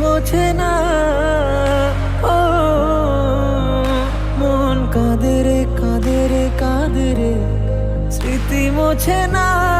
মোছে না। ও মন কাঁদে রে কাঁদে রে কাঁদে রে। স্মৃতি মোছে না।